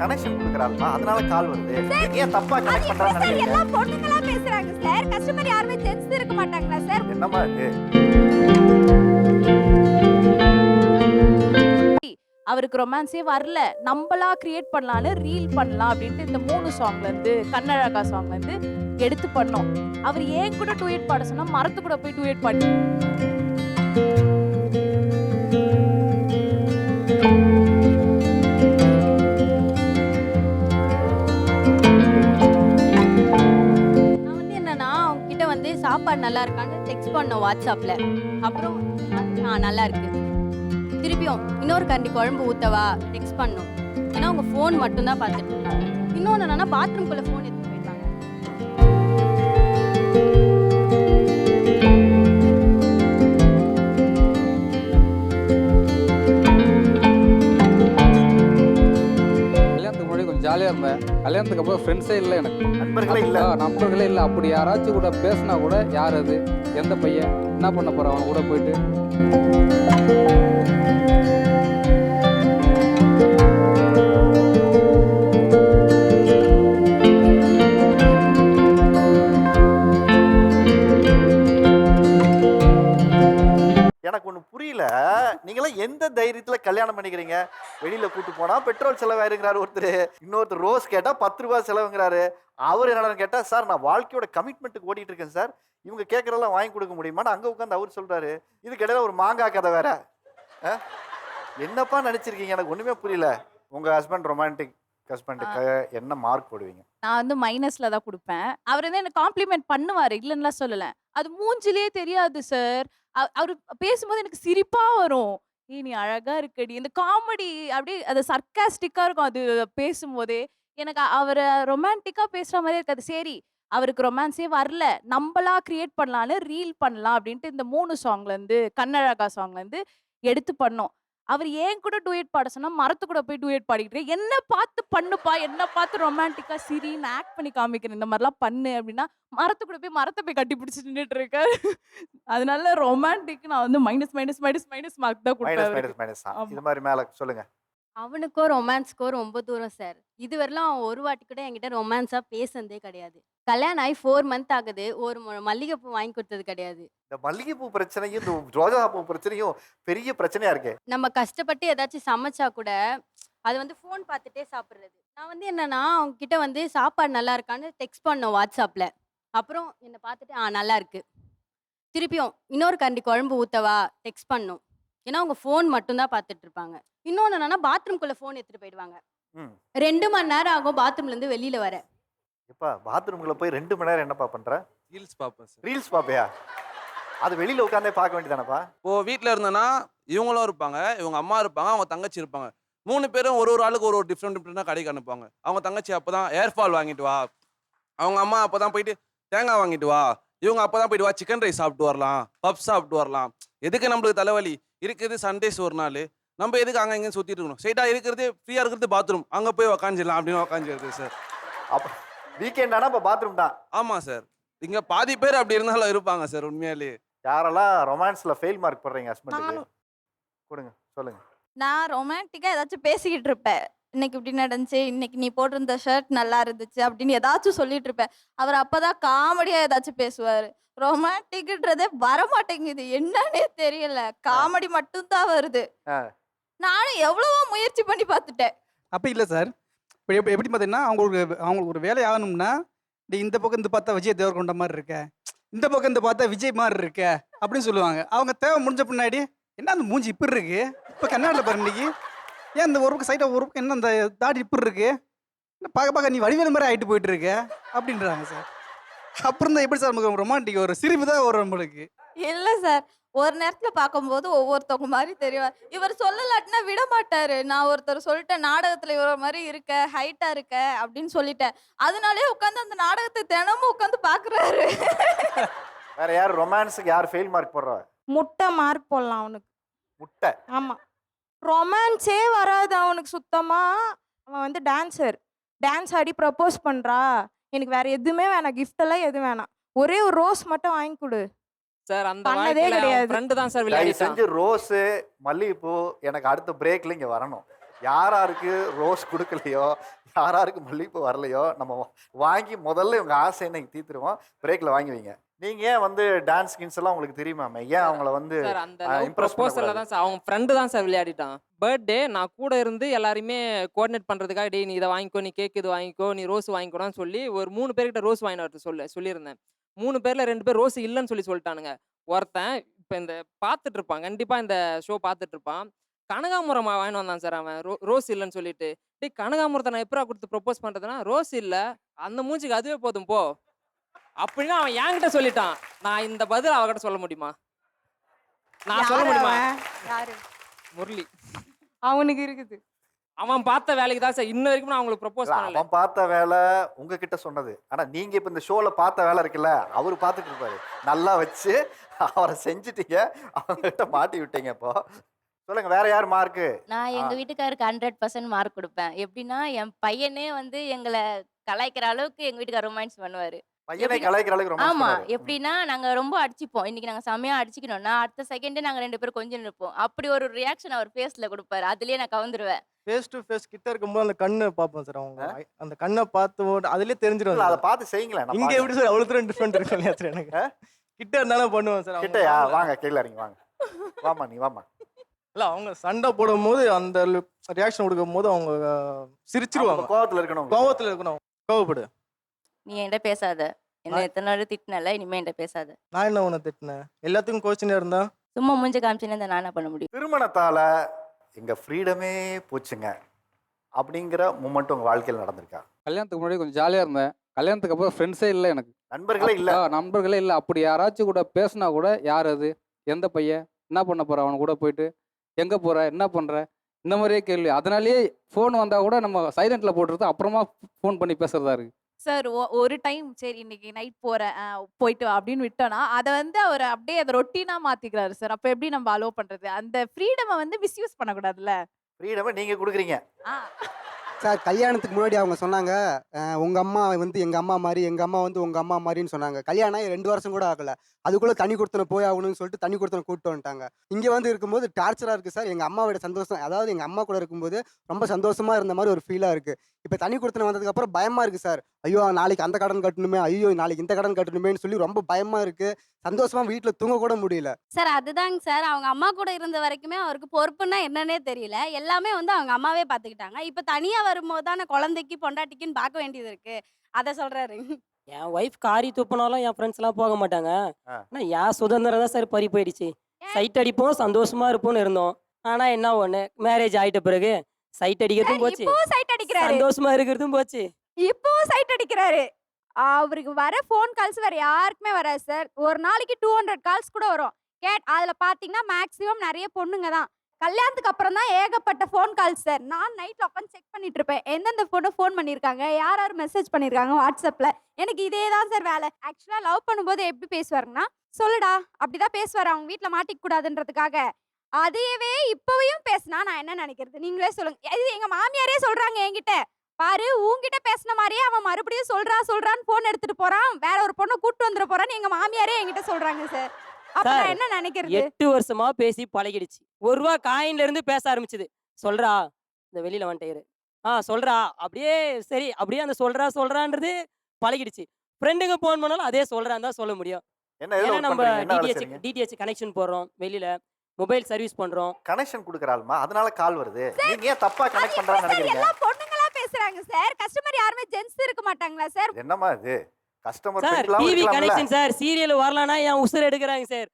Connection கொடுக்குறாருமா? அதனால call வருது. ஏன் தப்பா கனெக்ட் பண்றான்னு சார் நினைக்கிறீங்க? எல்லா பொண்ணுங்களா பேசுறாங்க சார் கஸ்டமர் யாருமே ஜென்ஸ் இருக்க மாட்டாங்களா சார் என்னம்மா இது? அவருக்கு ரொமான்ஸே வரல. நம்மளா கிரியேட் பண்ணலான்னு ரீல் பண்ணலாம் அப்படின்ட்டு இந்த மூணு சாங்ல இருந்து கண்ணழகா இருந்து எடுத்து பண்ணோம். அவர் ஏன் கூட டூயட் பாட சொன்னா மரத்து கூட போய் டூயட் பண்ணி கிட்ட வந்து சாப்பாடு நல்லா இருக்கான்னு டெக்ஸ்ட் பண்ணோம் வாட்ஸ்அப்பில் அப்புறம் ஆ நல்லா இருக்கு. திருப்பியும் இன்னொரு கண்டி குழம்பு ஊத்தவா டெக்ஸ்ட் பண்ணோம். ஏன்னா அவங்க ஃபோன் மட்டும்தான் பார்த்துட்டு இருக்காங்க இன்னொன்று என்னன்னா பாத்ரூம்குள்ளே ஃபோன் எடுத்து போயிருக்காங்க கல்யாணத்துக்கு அப்புறம் ஃப்ரெண்ட்ஸே இல்லை எனக்கு. நண்பர்களே இல்ல. நண்பர்களே இல்லை. அப்படி யாராச்சும் கூட பேசினா கூட யார் அது? எந்த பையன்? என்ன பண்ண போகிறான் அவன் கூட போயிட்டு. எந்த தைரியத்துல கல்யாணம் பண்ணிக்கிறீங்க? வெளியில கூட்டு போனா பெட்ரோல் செலவாயிருங்கிறாரு ஒருத்தர். இன்னொருத்தர் ரோஸ் கேட்டா பத்து ரூபாய் செலவுங்கிறாரு. அவர் என்னன்னு கேட்டா சார் நான் வாழ்க்கையோட கமிட்மெண்ட்டுக்கு ஓடிட்டு இருக்கேன் சார். இவங்க கேட்கறதெல்லாம் வாங்கி கொடுக்க முடியுமான்னு அங்க உட்காந்து அவர் சொல்றாரு. இதுக்கு இடையில ஒரு மாங்காய் கதை வேற? என்னப்பா நினைச்சிருக்கீங்க? எனக்கு ஒண்ணுமே புரியல. உங்க ஹஸ்பண்ட் ரொமான்டிக் ஹஸ்பண்டுக்கு என்ன மார்க் போடுவீங்க? நான் வந்து மைனஸ்ல தான் கொடுப்பேன். அவர் வந்து எனக்கு காம்ப்ளிமெண்ட் பண்ணுவாரு. இல்லைன்னுலாம் சொல்லல. அது மூஞ்சிலே தெரியாது சார். அவர் பேசும்போது எனக்கு சிரிப்பா வரும். ஏய் நீ அழகா இருக்கடி. இந்த காமெடி அப்படியே அது சர்க்காஸ்டிக்கா இருக்கும். அது பேசும்போதே எனக்கு அவரை ரொமான்டிக்கா பேசுற மாதிரி இருக்காது. சரி அவருக்கு ரொமான்ஸே வரல. நம்மளா கிரியேட் பண்ணலான்னு ரீல் பண்ணலாம். அப்படின்ட்டு இந்த மூணு சாங்ல இருந்து கண்ணழகா சாங்ல இருந்து எடுத்து பண்ணோம். அவர் ஏன் கூட டூயட் பாட சொன்னா மரத்து கூட போய் டூயட் பாடிக்கிட்டு என்ன பார்த்து பண்ணுப்பா? என்ன பார்த்து ரொமான்டிக்கா சிரின்னு ஆக்ட் பண்ணி காமிக்கிறேன் இந்த மாதிரிலாம் பண்ணு அப்படின்னா மரத்து கூட போய் மரத்தை போய் கட்டி பிடிச்சி நின்றுட்டு இருக்காரு. அதனால ரொமான்டிக் நான் வந்து minus minus minus minus mark தான் கொடுப்பேன். இது மாதிரி மேல சொல்லுங்க. அவனுக்கோ ரொமான்ஸ்க்கோ ரொம்ப தூரம் சார். இதுவரையிலும் அவன் ஒரு வாட்டி கூட என்கிட்ட ரொமான்ஸாக பேசுனதே கிடையாது. கல்யாணம் ஆகி ஃபோர் மந்த் ஆகுது. ஒரு மு- மல்லிகைப்பூ வாங்கி கொடுத்தது கிடையாது. இந்த மல்லிகைப்பூ பிரச்சனையும் இந்த ரோஜா பூ பிரச்சனையும் பெரிய பிரச்சனையா இருக்கு. நம்ம கஷ்டப்பட்டு ஏதாச்சும் சமைச்சா கூட அது வந்து ஃபோன் பார்த்துட்டே சாப்பிட்றது. நான் வந்து என்னன்னா அவங்க கிட்ட வந்து சாப்பாடு நல்லா இருக்கான்னு டெக்ஸ்ட் பண்ணோம் வாட்ஸ்அப்பில் அப்புறம் என்னை பார்த்துட்டு ஆ நல்லா இருக்கு. திருப்பியும் இன்னொரு கரண்டி குழம்பு ஊத்தவா? டெக்ஸ்ட் பண்ணோம். ஏன்னா அவங்க ஃபோன் மட்டும்தான் பார்த்துட்டு இருப்பாங்க இன்னொன்று என்னன்னா பாத்ரூம்குள்ளே ஃபோன் எடுத்துகிட்டு போயிடுவாங்க. ம். ரெண்டு மணி நேரம் ஆகும் பாத்ரூம்லேருந்து வெளியில் வர. எப்பா பாத்ரூம்குள்ள போய் ரெண்டு மணி நேரம் என்னப்பா பண்ற? ரீல்ஸ் பார்ப்பேன் சார் ரீல்ஸ் பாப்பையா அது வெளியில உட்காந்தே பார்க்க வேண்டியதானப்பா? இப்போ வீட்டில் இருந்தேன்னா இவங்களும் இருப்பாங்க இவங்க அம்மா இருப்பாங்க அவங்க தங்கச்சி இருப்பாங்க. மூணு பேரும் ஒரு ஒரு ஆளுக்கு ஒரு ஒரு டிஃப்ரெண்ட் டிஃப்ரெண்டாக கடைக்கு அனுப்புவாங்க. அவங்க தங்கச்சி அப்போ தான் ஏர்ஃபால் வாங்கிட்டு வா. அவங்க அம்மா அப்போ தான் போயிட்டு தேங்காய் வாங்கிட்டு வா. இவங்க அப்போ தான் போயிட்டு வா. சிக்கன் ரைஸ் சாப்பிட்டு வரலாம். பப் சாப்பிட்டு வரலாம். எதுக்கு நம்மளுக்கு தலைவலி? இருக்குது சண்டேஸ் ஒரு நாள். நம்ம எதுக்கு அங்கே இங்கே சுற்றிட்டு இருக்கணும்? ஸ்ட்ரைட்டாக இருக்கிறது ஃப்ரீயாக இருக்கிறது பாத்ரூம் அங்கே போய் உக்காந்துடலாம் அப்படின்னு உக்காந்துருது சார் அப்ப வீக்கெண்ட் ஆனா இப்ப பாத்ரூம் தான். ஆமாம் சார் இங்கே பாதி பேர் அப்படி இருந்தாலும் இருப்பாங்க சார் உண்மையாலே. யாரெல்லாம் ரொமான்ஸ்ல ஃபெயில் மார்க் போடுறீங்க ஹஸ்பண்டுக்கு. கொடுங்க சொல்லுங்க. நான் ரொமான்டிக்கா ஏதாச்சும் பேசிக்கிட்டு இருப்பேன். இன்னைக்கு இப்படி நடந்துச்சு இன்னைக்கு நீ போட்டிருந்த ஷர்ட் நல்லா இருந்துச்சு அப்படின்னு ஏதாச்சும் சொல்லிட்டு இருப்பேன். அவர் அப்பதான் காமெடியா ஏதாச்சும் பேசுவாரு. ரொமான்டிக்ன்றதே வர மாட்டேங்குது என்னன்னே தெரியல. காமெடி மட்டும்தான் வருது. நானும் எவ்வளவோ முயற்சி பண்ணி பார்த்துட்டேன். அப்படி இல்லை சார் இப்போ எப்படி எப்படி பார்த்தீங்கன்னா அவங்களுக்கு அவங்களுக்கு ஒரு வேலை ஆகணும்னா "டே, இந்த பக்கம் இந்த பார்த்தா விஜய் தேவர்கொண்ட மாதிரி இருக்க. இந்த பக்கம் இந்த பார்த்தா விஜய் மாதிரி இருக்க அப்படின்னு சொல்லுவாங்க. அவங்க தேவை முடிஞ்ச பின்னாடி என்ன அந்த மூஞ்சி இப்படி இருக்கு? இப்போ கண்ணாடியில் பாரு இன்னைக்கு. ஏன் இந்த ஒரு பக்கம் சைடாக ஒரு பக்கம் என்ன அந்த தாடி இப்படி இருக்கு? என்ன பார்க்க பார்க்க நீ வடிவேலு மாதிரி ஆகிட்டு போயிட்டு இருக்க? அப்படின்றாங்க சார் அப்புறம் தான் எப்படி சார் நமக்கு ரொமான்டிக் ஒரு சிரிப்பு தான் வரும் நம்மளுக்கு. இல்ல சார் ஒரு நேரத்துல பார்க்கும்போது ஒவ்வொருத்தவங்க மாதிரி தெரியும் இவர் சொல்லலாட்டினா விட மாட்டாரு. நான் ஒருத்தர் சொல்லிட்டேன் நாடகத்துல இவர மாதிரி இருக்க ஹைட்டா இருக்க அப்படின்னு சொல்லிட்டேன். அதனாலே உட்காந்து அந்த நாடகத்தை தினமும் உட்காந்து பாக்குறாரு வேற யார்? ரொமான்ஸுக்கு யார் ஃபெயில் மார்க் போடுறா? முட்டை மார்க் போடலாம் அவனுக்கு. முட்டை. ஆமா. ரொமான்ஸே வராது அவனுக்கு சுத்தமா. அவன் வந்து டான்சர் டான்ஸ் ஆடி ப்ரப்போஸ் பண்றா. எனக்கு வேற எதுவுமே வேணாம். gift எல்லாம் எதுவும் வேணாம். ஒரே ஒரு ரோஸ் மட்டும் வாங்கி கொடு. சார் அந்த பண்ணதே கிடையாது. ஃப்ரெண்டு தான் சார் விளையாடிட்டான் செஞ்சு ரோஸு மல்லிகைப்பூ எனக்கு அடுத்த பிரேக்ல இங்க வரணும். யார் யாருக்கு ரோஸ் கொடுக்கலையோ யார் யாருக்கு மல்லிகைப்பூ வரலையோ நம்ம வாங்கி முதல்ல இவங்க ஆசை இன்னைக்கு தீர்த்துருவோம். பிரேக்கில் வாங்கி வைங்க. நீங்கள் ஏன் வந்து டான்ஸ் ஸ்கின்ஸ் எல்லாம் உங்களுக்கு தெரியுமாமே ஏன் அவங்கள வந்து ப்ரொபோசல்ல. தான் சார். அவங்க ஃப்ரெண்டு தான் சார் விளையாடிட்டான். பர்த்டே நான் கூட இருந்து எல்லாரையுமே கோஆர்டினேட் பண்றதுக்காக டேய் நீ இதை வாங்கிக்கோ நீ கேக் இது வாங்கிக்கோ நீ ரோஸ் வாங்கிக்கோடான்னு சொல்லி ஒரு மூணு பேர்கிட்ட ரோஸ் வாங்கிட்டு சொல்ல சொல்லியிருந்தேன். மூணு பேர்ல ரெண்டு பேர் ரோஸ் இல்லைன்னு சொல்லி சொல்லிட்டானுங்க. ஒருத்தன் இப்போ இந்த பார்த்துட்டு இருப்பான் கண்டிப்பா இந்த ஷோ பார்த்துட்டு இருப்பான் கனகாமரம் வாங்கிட்டு வந்தான் சார் அவன். ரோ ரோஸ் இல்லைன்னு சொல்லிட்டு. டேய் கனகாமரத்தை நான் எப்படா கொடுத்து ப்ரொப்போஸ் பண்றதுன்னா ரோஸ் இல்லை. அந்த மூஞ்சிக்கு அதுவே போதும் போ. அப்படின்னு அவன் என்கிட்ட சொல்லிட்டான். நான் இந்த பதில் அவகிட்ட சொல்ல முடியுமா? நான் சொல்ல முடியுமா? யாரு? முரளி. அவனுக்கு இருக்குது. அவன் பார்த்த வேலைக்கு தான் சார். இன்ன வரைக்கும் நான் அவங்களுக்கு ப்ரப்போஸ் பண்ணல. அவன் பார்த்த வேலை உங்ககிட்ட சொன்னது. ஆனா நீங்க இப்ப இந்த ஷோல பார்த்த வேலை இருக்குல்ல அவர் பார்த்துட்டு இருப்பாரு. நல்லா வச்சு அவரை செஞ்சுட்டீங்க. அவங்ககிட்ட மாட்டி விட்டீங்க இப்போ. சொல்லுங்க வேற யார் மார்க்கு நான் எங்க. வீட்டுக்காருக்கு ஹண்ட்ரட் பர்சன்ட் மார்க் கொடுப்பேன். எப்படின்னா என் பையனே வந்து எங்களை கலாய்க்கிற அளவுக்கு எங்க வீட்டுக்கார ரொமான்ஸ் பண்ணுவாரு. பையனை எப்படி- கலாய்க்கிற அளவுக்கு ரொம்ப ஆமா. எப்படின்னா நாங்க ரொம்ப அடிச்சுப்போம். இன்னைக்கு நாங்க செமையா அடிச்சுக்கணும்னா அடுத்த செகண்டே நாங்க ரெண்டு பேரும் கொஞ்சம் நிற்போம். அப்படி ஒரு ரியாக்ஷன் அவர் ஃபேஸ்ல கொடுப்பாரு. அதுலயே நான் கவுந்துருவேன். ஃபேஸ் டு ஃபேஸ் கிட்ட இருக்கும்போது அந்த கண்ணை பார்ப்போம் சார் அவங்க. அந்த கண்ணை பார்த்து அதுலயே தெரிஞ்சிடும் அதை. பார்த்து செய்யுங்களேன் இங்க. எப்படி சார் அவ்வளவு தூரம் டிஃபரெண்ட் இல்லையா சார் எனக்கு? கிட்ட இருந்தாலும் பண்ணுவேன் சார். கிட்டயா. வாங்க. கீழே இறங்கி வாங்க. வாமா நீ வாமா இல்ல அவங்க சண்டை போடும் போது அந்த ரியாக்ஷன் கொடுக்கும் போது அவங்க சிரிச்சிருவாங்க. கோவத்துல இருக்கணும் கோவத்துல இருக்கணும். கோவப்படு. நீ என்கிட்ட பேசாத. என்ன நான்- எத்தனை நாள் திட்டினல இனிமே என்கிட்ட பேசாத. நான் என்ன உன்னை திட்டினேன்? எல்லாத்துக்கும் கோச்சினே இருந்தா? சும்மா மூஞ்ச காமிச்சுன்னு நான் என்ன பண்ண முடியும்? திருமணத்தால எங்க ஃப்ரீடமே போச்சுங்க. அப்படிங்கிற மூமெண்ட் உங்க வாழ்க்கையில் நடந்திருக்கா? கல்யாணத்துக்கு முன்னாடி கொஞ்சம் ஜாலியாக இருந்தேன். கல்யாணத்துக்கு அப்புறம் ஃப்ரெண்ட்ஸே இல்லை எனக்கு. நண்பர்களே இல்ல. ஆ, நண்பர்களே இல்லை. அப்படி யாராச்சும் கூட பேசினா கூட யார் அது? எந்த பையன்? என்ன பண்ண போற? அவன் கூட போயிட்டு எங்கே போற? என்ன பண்ணுற இந்த மாதிரியே கேள்வி. அதனாலேயே ஃபோன் வந்தால் கூட நம்ம சைலண்ட்டில் போட்டுறது அப்புறமா ஃபோன் பண்ணி பேசுறதா இருக்கு. சார் ஒரு டைம் சரி இன்னைக்கு நைட் போறேன் போயிட்டு வா அப்படின்னு விட்டோன்னா அதை வந்து அவர் அப்படியே அதை ரொட்டீனா மாத்திக்கிறாரு சார். அப்போ எப்படி நம்ம அலோவ் பண்றது? அந்த ஃப்ரீடமை வந்து மிஸ்யூஸ் பண்ணக்கூடாதுல்ல? ஃப்ரீடமே நீங்க கொடுக்குறீங்க. ஆ. சார் கல்யாணத்துக்கு முன்னாடி அவங்க சொன்னாங்க அஹ், உங்க அம்மா வந்து எங்க அம்மா மாதிரி எங்க அம்மா வந்து உங்க அம்மா மாதிரின்னு சொன்னாங்க. கல்யாணம் ஆகி ரெண்டு வருஷம் கூட ஆகல. அதுக்குள்ள தனி கொடுத்தன போய் ஆகணும்னு சொல்லிட்டு தனி கொடுத்தன கூப்பிட்டு வந்துட்டாங்க. இங்க வந்து இருக்கும்போது டார்ச்சரா இருக்கு சார். எங்க அம்மாவோட சந்தோஷம் அதாவது எங்க அம்மா கூட இருக்கும்போது ரொம்ப சந்தோஷமா இருந்த மாதிரி ஒரு ஃபீலா இருக்கு. இப்ப தனி கொடுத்தன வந்ததுக்கு அப்புறம் பயமா இருக்கு சார். ஐயோ நாளைக்கு அந்த கடன் கட்டணுமே ஐயோ நாளைக்கு இந்த கடன் கட்டணுமேன்னு சொல்லி ரொம்ப பயமா இருக்கு. சந்தோஷமா வீட்டுல தூங்க கூட முடியல. சார் அதுதாங்க சார். அவங்க அம்மா கூட இருந்த வரைக்குமே அவருக்கு பொறுப்புன்னா என்னன்னே தெரியல. எல்லாமே வந்து அவங்க அம்மாவே பார்த்துக்கிட்டாங்க இப்போ தனியாக வரும்போது தானே குழந்தைக்கு பொண்டாட்டிக்குன்னு பார்க்க வேண்டியது இருக்கு. அதை சொல்றாரு. என் ஒய்ஃப் காரி துப்புனாலும் என் ஃப்ரெண்ட்ஸ் எல்லாம் போக மாட்டாங்க. ஆனா என் சுதந்திரம் தான் சார் பறி போயிடுச்சு. சைட் அடிப்போம் சந்தோஷமா இருப்போம்னு இருந்தோம். ஆனா என்ன ஒண்ணு? மேரேஜ் ஆயிட்ட பிறகு சைட் அடிக்கிறதும் போச்சு. சைட் அடிக்கிறாரு. சந்தோஷமா இருக்கிறதும் போச்சு. இப்பவும் சைட் அடிக்கிறாரு. அவருக்கு வர ஃபோன் கால்ஸ் வேற யாருக்குமே வராது சார் ஒரு நாளைக்கு டூ ஹண்ட்ரட் கால்ஸ் கூட வரும். கேட் அதுல பாத்தீங்கன்னா மேக்ஸிமம் நிறைய பொண்ணுங்க தான். கல்யாணத்துக்கு அப்புறம் தான் ஏகப்பட்ட ஃபோன் கால்ஸ் சார் நான் நைட்டில் உட்காந்து செக் பண்ணிட்டு இருப்பேன். எந்தெந்த பொண்ணு ஃபோன் பண்ணியிருக்காங்க? யார் யார் மெசேஜ் பண்ணியிருக்காங்க வாட்ஸ்அப்பில் எனக்கு இதே தான் சார் வேலை. ஆக்சுவலாக லவ் பண்ணும்போது எப்படி பேசுவாருங்கன்னா சொல்லுடா அப்படிதான் பேசுவார். அவங்க வீட்டில் மாட்டிக்க கூடாதுன்றதுக்காக. அதையவே இப்போவையும் பேசினா நான் என்ன நினைக்கிறது? நீங்களே சொல்லுங்க. இது எங்கள் மாமியாரே சொல்கிறாங்க என்கிட்ட. பாரு உங்ககிட்ட பேசின மாதிரியே அவன் மறுபடியும் சொல்கிறா சொல்கிறான்னு ஃபோன் எடுத்துகிட்டு போகிறான் வேற ஒரு பொண்ணை கூப்பிட்டு வந்துட போகிறான்னு எங்கள் மாமியாரே என்கிட்ட சொல்கிறாங்க சார் நான் என்ன நினைக்கிறது? எட்டு வருஷமா பேசி பழகிடுச்சு. ஒரு ரூபா காயின்ல இருந்து பேச ஆரம்பிச்சது. சொல்றா இந்த வெளியில வந்துட்டேரு ஆ சொல்றா. அப்படியே சரி அப்படியே அந்த சொல்றா சொல்றான்றது பழகிடுச்சு. ஃப்ரெண்டுங்க ஃபோன் பண்ணாலும் அதே சொல்றான்னு தான் சொல்ல முடியும். ஏன்னா நம்ம டிடிஹெச் டிடிஹெச் கனெக்ஷன் போடுறோம் வெளியில. மொபைல் சர்வீஸ் பண்றோம். கனெக்ஷன் கொடுக்குறாள்மா அதனால கால் வருது. நீங்க ஏன் தப்பா கனெக்ட் பண்றான்னு சார் நினைக்கிறீங்க? பொண்ணுங்களா பேசுறாங்க சார்? கஸ்டமர் யாருமே ஜென்ஸ் இருக்க மாட்டாங்களா சார்? என்னம்மா இது? Customer sir TV connection sir. Serial வரலன்னா என் உசுர் எடுக்கிறாங்க சார்?